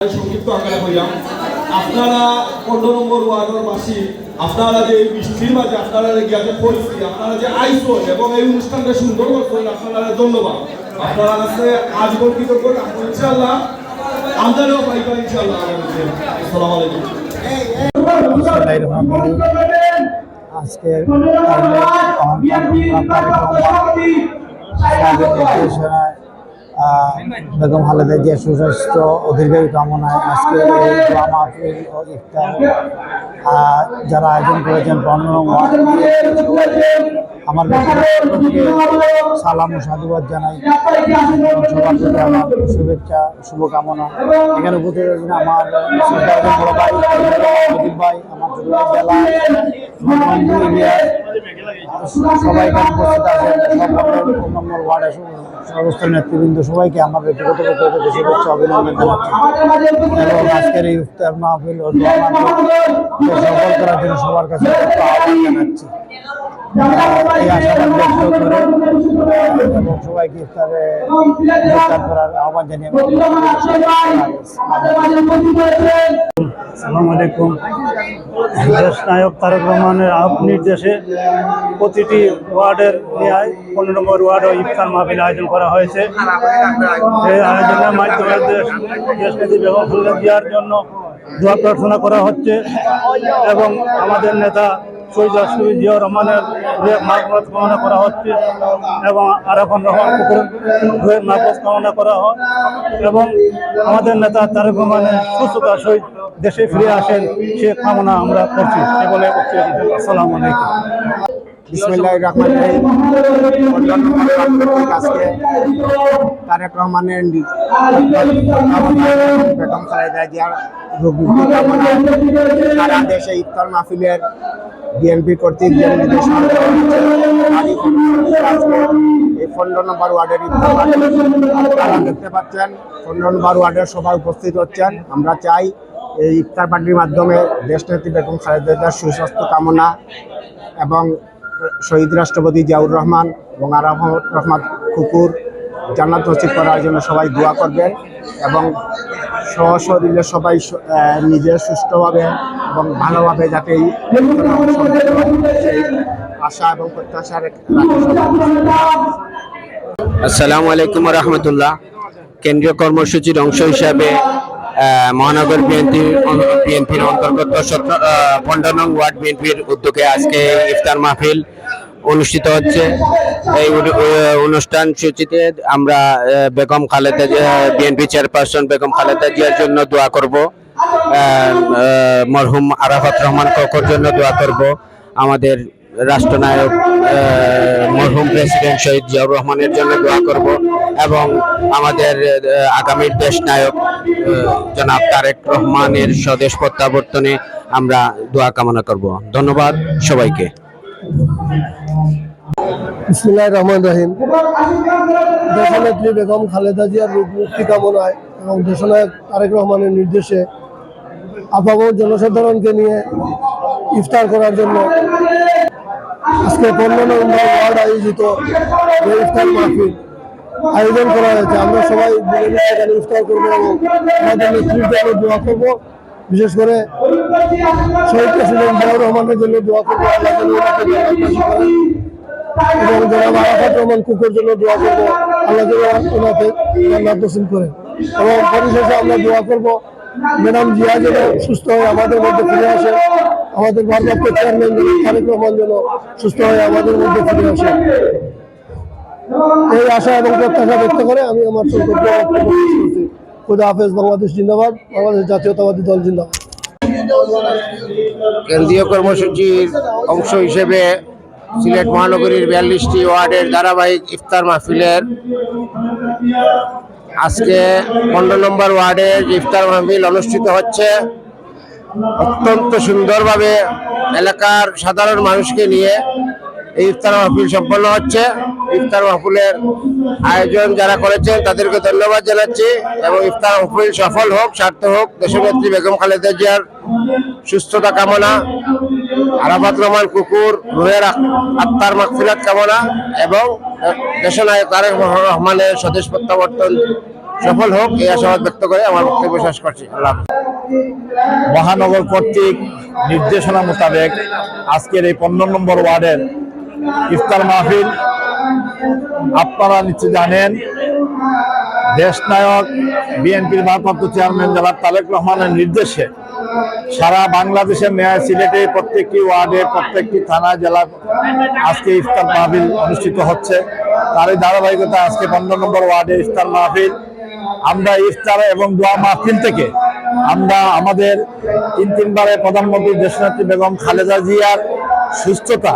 সংক্ষিপ্ত আকারে আপনারা পনেরো নম্বর ওয়ার্ডের বাসী আপনারা যে এই বৃষ্টির মাঝে আপনারা যে পরিস্থিতি আপনারা যে আইসন এবং এই অনুষ্ঠানটা সুন্দর করছেন আপনারা ধন্যবাদ। আপনারা কাছে কৃতজ্ঞ রাখব ইনশাল্লাহ আমদানিও পাইবা ইনশাল্লাহ আসসালামু আলাইকুম। আজকে বেগম খালেদা জিয়া সুস্বাস্থ্য ও দীর্ঘায়ু কামনায় আজকে যারা আয়োজন করেছেন পনেরো আমার সালাম ও সাধুবাদ জানাই। সবার প্রতি আমার শুভেচ্ছা শুভকামনা। এখানে উপস্থিত আমার ভাই ভাই, আমার জেলা সবাই নম্বর ওয়ার্ডে সমস্ত নেতৃবৃন্দ সবাইকে আমার ব্যক্তিগত পক্ষ থেকে অভিনন্দন জানাচ্ছি। এবং আজকের এই ইফতার মাহফিল সফল করার জন্য সবার কাছে আহ্বান জানাচ্ছি। এই আশাবাদ ব্যক্ত করে এবং সবাইকে ইফতারে করার আহ্বান জানিয়ে সালাম আলাইকুম। দেশ নায়ক তারেক রহমানের নির্দেশে প্রতিটি ওয়ার্ডের নেয় পনেরো নম্বর ওয়ার্ডে ইফতার মাহফিল আয়োজন করা হয়েছে। এই আয়োজনের মাধ্যমে দেশ দেশনীতি বেগম খালেদা জন্য দোয়া প্রার্থনা করা হচ্ছে এবং আমাদের নেতা শহীদ রাষ্ট্রপতি জিয়া রহমানের রুহের মাহফুজ কামনা করা হচ্ছে এবং আরাফান রহমান কুকুরের রুহের মাহফুজ কামনা করা হয় এবং আমাদের নেতা তারেক রহমানের সুস্থতা সহিত দেশে ফিরে আসেন সে কামনা আমরা করছি। সে বলে আসসালামু আলাইকুম। বিসমিল্লাহির রহমানির রহিম। কল্যাণ আজকে তারেক রহমানের বেগম খালেদা জিয়ার দেশে ইফতার মাহফিলের বিএনপি কর্তৃক আজকে এই পনেরো নম্বর ওয়ার্ডের আপনারা দেখতে পাচ্ছেন, পনেরো নম্বর ওয়ার্ডের সবাই উপস্থিত হচ্ছেন। আমরা চাই এই ইফতার পার্টির মাধ্যমে দেশ দেশনেত্রী বেগম খালেদা সুস্বাস্থ্য কামনা এবং শহীদ রাষ্ট্রপতি জিয়াউর রহমান এবং আরাফ রহমান কুকুর জান্নাত নসিব করার জন্য সবাই দোয়া করবেন এবং সশরীরে সবাই নিজে সুষ্ঠুভাবে এবং ভালোভাবে যাতে আশা এবং প্রত্যাশা। আসসালামু আলাইকুম রহমতুল্লাহ কেন্দ্রীয় কর্মসূচির অংশ হিসাবে মহানগর বিএনপির বিএনপির অন্তর্গত পনেরো নং ওয়ার্ড বিএনপির উদ্যোগে আজকে ইফতার মাহফিল অনুষ্ঠিত হচ্ছে। এই অনুষ্ঠান সূচিতে আমরা বেগম খালেদা বিএনপি চেয়ারপারসন বেগম খালেদা জিয়ার জন্য দোয়া করব। মরহুম আরাফাত রহমান ককর জন্য দোয়া করব। আমাদের রাষ্ট্রনায়ক মরহুম প্রেসিডেন্ট শহীদ জিয়াউর রহমানের জন্য দোয়া করব এবং আমাদের আগামীর দেশ নায়ক জনাব তারেক রহমানের স্বদেশ প্রত্যাবর্তনে আমরা দোয়া কামনা করব। ধন্যবাদ সবাইকে। বিসমুল্লাহ রহমান রহিম। দেশনেত্রী বেগম খালেদা জিয়ার রূপ মুক্তি কামনায় এবং দেশনায়ক তারেক রহমানের নির্দেশে আপামর জনসাধারণকে নিয়ে ইফতার করার জন্য আজকে পনেরো নম্বর ওয়ার্ড আয়োজিত যে ইফতার মাহফিল আয়োজন করা হয়েছে। আমরা সবাই এখানে ইফতার করব এবং আমাদের জন্য দোয়া করব। বিশেষ করে শহীদ প্রেসিডেন্ট জিয়াউর রহমানের জন্য দোয়া করব। এবং জনাব আরাফাত রহমান কুকুর জন্য দোয়া করব। আল্লাহ ওনাকে জান্নাত নসিব করেন এবং পরিশেষে আমরা দোয়া করব। ম্যাডাম জিয়া যেন সুস্থ হয়ে আমাদের মধ্যে ফিরে আসে। আমাদের ভারপ্রাপ্ত চেয়ারম্যান যেন তারেক রহমান যেন সুস্থ হয়ে আমাদের মধ্যে ফিরে আসে। এই আশা এবং প্রত্যাশা ব্যক্ত করে আমি আমার সংকল্প খুদা হাফেজ, বাংলাদেশ জিন্দাবাদ, বাংলাদেশ জাতীয়তাবাদী দল জিন্দাবাদ। কেন্দ্রীয় কর্মসূচির অংশ হিসেবে সিলেট মহানগরীর বিয়াল্লিশটি ওয়ার্ডের ধারাবাহিক ইফতার মাহফিলের আজকে পনেরো নম্বর ওয়ার্ডের ইফতার মাহফিল অনুষ্ঠিত হচ্ছে অত্যন্ত সুন্দরভাবে এলাকার সাধারণ মানুষকে নিয়ে এই ইফতার মাহফিল সম্পন্ন হচ্ছে। ইফতার মাহফিলের আয়োজন যারা করেছেন তাদেরকে ধন্যবাদ জানাচ্ছি এবং ইফতার মাহফিল সফল হোক, সার্থক হোক। দেশনেত্রী বেগম খালেদা জিয়ার সুস্থতা কামনা, আরাফাত রহমান কুকুর, রুহের আত্মার মাগফিরাত কামনা এবং দেশনায়ক তারেক রহমানের স্বদেশ প্রত্যাবর্তন সফল হোক, এই আশাবাদ ব্যক্ত করে আমার বক্তব্য শেষ করছি। আল্লাহ। মহানগর কর্তৃক নির্দেশনা মোতাবেক আজকের এই পনেরো নম্বর ওয়ার্ডের ইফতার মাহফিল। আপনারা নিশ্চয় জানেন দেশনায়ক বিএনপির ভারপ্রাপ্ত চেয়ারম্যান জনাব তালেক রহমানের নির্দেশে সারা বাংলাদেশের মেয়ার সিলেটে প্রত্যেকটি ওয়ার্ডে, প্রত্যেকটি থানা, জেলা আজকে ইফতার মাহফিল অনুষ্ঠিত হচ্ছে। তারই ধারাবাহিকতা আজকে পনেরো নম্বর ওয়ার্ডে ইফতার মাহফিল। আমরা ইফতার এবং দোয়া মাহফিল থেকে আমরা আমাদের তিন তিনবারের প্রধানমন্ত্রী দেশনেত্রী বেগম খালেদা জিয়ার সুস্থতা,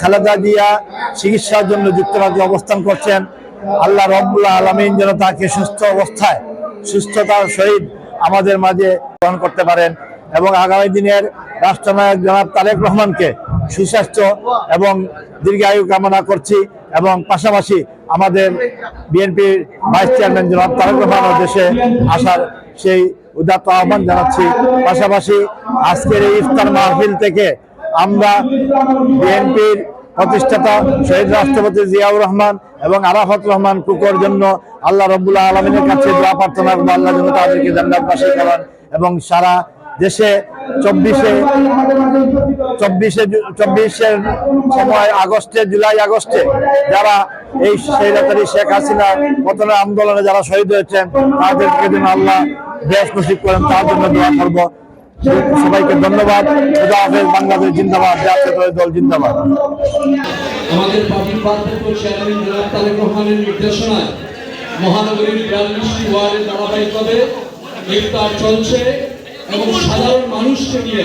খালেদা জিয়া চিকিৎসার জন্য যুক্তরাজ্যে অবস্থান করছেন। আল্লাহ রব্বুল্লাহ আলমিন যেন তাকে সুস্থ অবস্থায়, সুস্থতার সহিত আমাদের মাঝে গ্রহণ করতে পারেন এবং আগামী দিনের রাষ্ট্রনায়ক জনাব তারেক রহমানকে সুস্বাস্থ্য এবং দীর্ঘায়ু কামনা করছি। এবং পাশাপাশি আমাদের বিএনপির ভাইস চেয়ারম্যান জনাব তারেক রহমানের দেশে আসার সেই উদাত্ত আহ্বান জানাচ্ছি। পাশাপাশি আজকের এই ইফতার মাহফিল থেকে আমরা বিএনপির প্রতিষ্ঠাতা শহীদ রাষ্ট্রপতি জিয়াউর রহমান এবং আরাফাত রহমান কুকর জন্য আল্লাহ রব্বুল্লাহ আলমিনের কাছে দোয়া প্রার্থনা করব। আল্লাহ যেন তাদেরকে জান্নাতবাসী করেন এবং সারা দেশে চব্বিশে চব্বিশে চব্বিশের সময় আগস্টে, জুলাই, আগস্টে যারা এই সেইরাতারি শেখ হাসিনা পতনের আন্দোলনে যারা শহীদ হয়েছেন, তাদেরকে যেন আল্লাহ দেশ নসিব করেন, তার জন্য দোয়া করব। সবাইকে ধন্যবাদ। খুদা হাফেজ, বাংলাদেশ জিন্দাবাদ, জাতীয় দল জিন্দাবাদ। আমাদের পার্টির ভারপ্রাপ্ত চেয়ারম্যান জনাব তারেক রহমানের নির্দেশনায় মহানগরীর বিয়াল্লিশটি চলছে এবং সাধারণ মানুষকে নিয়ে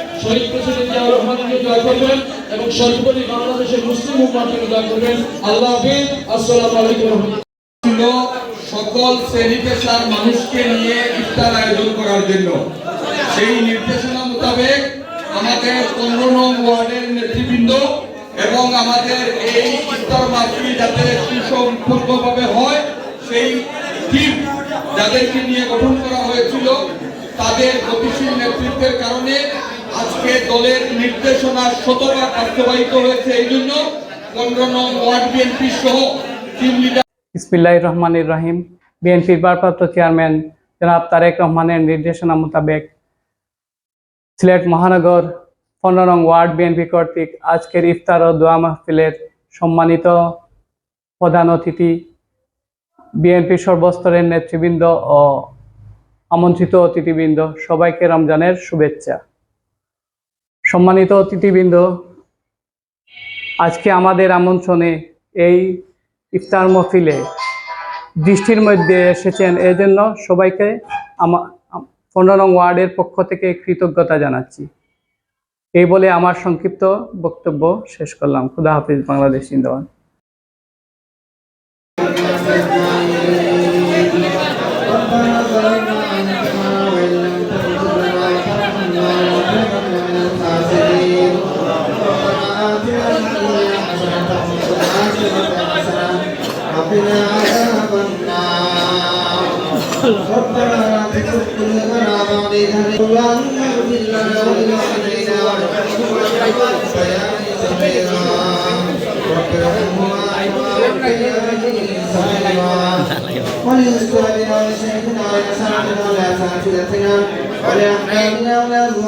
শহীদ প্রেসিডেন্ট জিয়াউর রহমানের জন্য দোয়া করবেন এবং সর্বোপরি বাংলাদেশের মুসলিম উম্মার দোয়া করবেন। আল্লাহ হাফিজ। আসসালামু আলাইকুম সকল শ্রেণি পেশার মানুষকে নিয়ে ইফতার আয়োজন করার জন্য। সেই নির্দেশনা মোতাবেক আমাদের পনেরো নং ওয়ার্ডের নেতৃবৃন্দ এবং আমাদের এই ইফতার মাহফিল যাতে সুসম্পূর্ণভাবে হয়, সেই টিম যাদেরকে নিয়ে গঠন করা হয়েছিল, তাদের গতিশীল নেতৃত্বের কারণে আজকে দলের নির্দেশনা শতভাগ বাস্তবায়িত হয়েছে। এই জন্য পনেরো নং ওয়ার্ড বিএনপি সহ টিম লিডার ইসমিল্লাহ রহমানির রহিম। বিএনপির ভারপ্রাপ্ত চেয়ারম্যান জনাব তারেক রহমানের নির্দেশনা মোতাবেক সিলেট মহানগর পনেরো নং ওয়ার্ড বিএনপি কর্তৃক আজকের ইফতার ও দোয়া মাহফিলের সম্মানিত প্রধান অতিথি বিএনপি সর্বস্তরের নেতৃবৃন্দ ও আমন্ত্রিত অতিথিবৃন্দ, সবাইকে রমজানের শুভেচ্ছা। সম্মানিত অতিথিবৃন্দ, আজকে আমাদের আমন্ত্রণে এই ইফতার মহফিলে দৃষ্টির মধ্যে এসেছেন। এই জন্য সবাইকে আমার পনেরো নং ওয়ার্ডের পক্ষ থেকে কৃতজ্ঞতা জানাচ্ছি। এই বলে আমার সংক্ষিপ্ত বক্তব্য শেষ করলাম। খুদা হাফিজ বাংলাদেশ জিন্দাবাদ। وليسر بنا ولسعدنا ولا سعدنا ولا أحيانا ولا